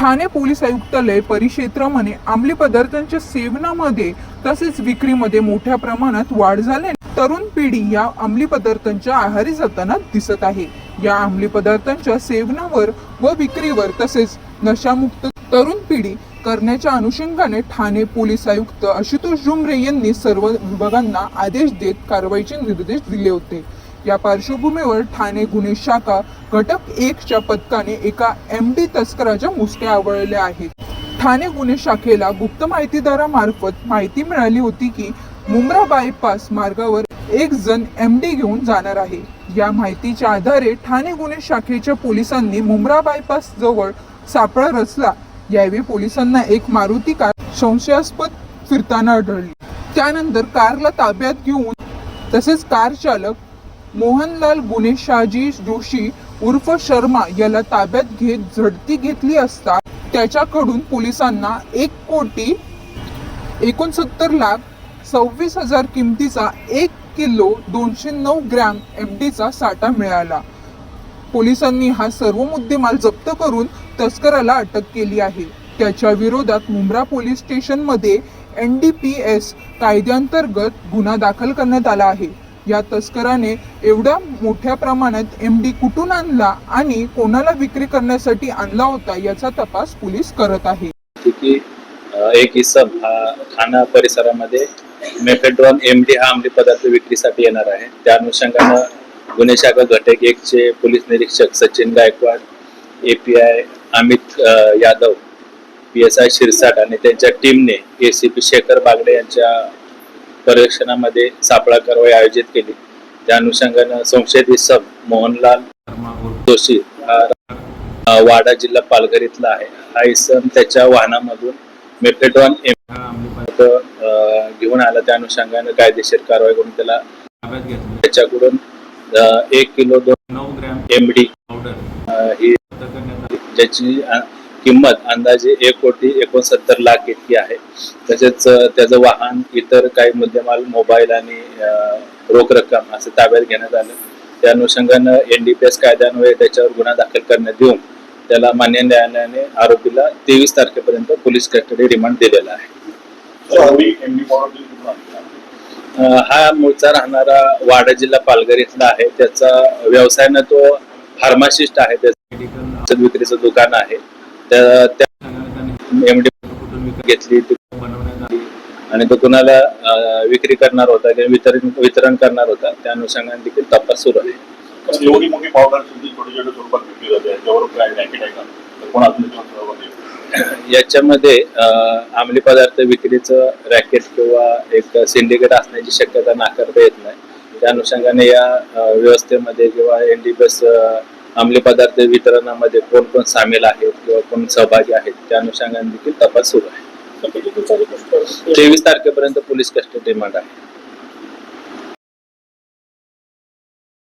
Thane police आयुक्तालय परिक्षेत्रामध्ये अंमली पदार्थांच्या सेवनामध्ये तसेच विक्रीमध्ये मोठ्या प्रमाणात वाढ झाल्याने तरुण पिढी या अंमली पदार्थांच्या आहारी जाताना दिसत आहे. या अंमली पदार्थांच्या सेवनावर व विक्रीवर तसेच नशामुक्त तरुण पिढी करण्याच्या अनुषंगाने ठाणे पोलीस आयुक्त आशुतोष जुमरे यांनी सर्व विभागांना आदेश देत कारवाईचे निर्देश दिले होते. या पार्श्वभूमीवर ठाणे गुन्हे शाखा घटक एकच्या पथकाने एका एम डी तस्कराच्या मुसक्या आवळल्या आहेत. ठाणे गुन्हे शाखेला गुप्त माहितीदारामार्फत माहिती मिळाली होती की मुंब्रा बायपास मार्गावर एक जण एम डी घेऊन जाणार आहे. या माहितीच्या आधारे ठाणे गुन्हे शाखेच्या पोलिसांनी मुंब्रा बायपास जवळ सापळा रचला. यावेळी पोलिसांना एक मारुती कार संशयास्पद फिरताना आढळली. त्यानंतर कारला ताब्यात घेऊन तसेच कार चालक मोहनलाल गुन्हेशाजी जोशी उर्फ शर्मा याला ताब्यात घेत झडती घेतली असता त्याच्याकडून पोलिसांना एक कोटी एकोणसत्तर लाख सव्वीस हजार किमतीचा एक किलो दोनशे नऊ ग्रॅम एम डीचा साठा मिळाला. पोलिसांनी हा सर्व मुद्देमाल जप्त करून तस्कराला अटक केली आहे. त्याच्या विरोधात मुंब्रा पोलीस स्टेशनमध्ये एन डी पी एस कायद्यांतर्गत गुन्हा दाखल करण्यात आला आहे. या तस्कराने एवढ्या मोठ्या प्रमाणात एम डी कुठून आणला आणि कोणाला विक्री करण्यासाठी आणला होता याचा तपास पोलीस करत आहे. एक इसम हा ठाणा परिसरामध्ये मेफेड्रॉन एम डी हा अंमली पदार्थ विक्रीसाठी येणार आहे. त्या अनुषंगानं गुन्हे शाखा घटक एकचे पोलीस निरीक्षक Sachin Gaikwad A P I Amit Yadav P S I Shirsat आणि त्यांच्या टीमने A C P Shekhar Bagde यांच्या पर्यवेक्षणामध्ये सापळा कारवाई आयोजित केली. त्या अनुषंगानं संशयित इसम मोहनलाल जोशी हा वाडा जिल्हा पालघर इथला आहे. हा इसम त्याच्या वाहनामधून अ, घेऊन आला. त्या अनुषंगाने कायदेशीर कारवाई करून त्याला त्याच्याकडून एक किलो दोन नऊ ग्रॅम एम डी पावडर ही. ज्याची किंमत अंदाजे एक कोटी एकोणसत्तर लाख इतकी आहे. तसेच त्याचं वाहन इतर काही मुद्देमाल मोबाईल आणि रोख रक्कम असं ताब्यात घेण्यात आलं. त्या अनुषंगानं एन डी पी एस कायद्यान्वये त्याच्यावर गुन्हा दाखल करण्यात येऊन त्याला मान्य न्यायालयाने आरोपीला तेवीस तारखेपर्यंत पोलीस कस्टडी रिमांड दिलेला आहे. हा मूळचा राहणारा वाडा जिल्हा पालघर इथला आहे. त्याचा व्यवसायानं तो फार्मासिस्ट आहे. त्याचं मेडिकल औषध विक्रीचं दुकान आहे. त्या घेतली आणि तो कुणाला विक्री करणार होता किंवा वितरण वितरण करणार होता त्या अनुषंगाने देखील तपास सुरू आहे. एवढी मोठी पावडर सुद्धा छोटे छोटे स्वरूपात विकली जाते याच्यावर काय रॅकेट आहे का? तर कोण अजून याच्यावर सहभागी आहे? याच्यामध्ये अंमली पदार्थ विक्रीचं रॅकेट किंवा एक सिंडिकेट असण्याची शक्यता नाकारता येत नाही. त्या अनुषंगाने या व्यवस्थेमध्ये किंवा एन डी बस अंमली पदार्थ वितरणामध्ये कोण कोण सामील आहेत किंवा कोण सहभागी आहेत त्या अनुषंगाने देखील तपास सुरू आहे. तेवीस तारखेपर्यंत पोलीस कस्टडी रिमांड आहे.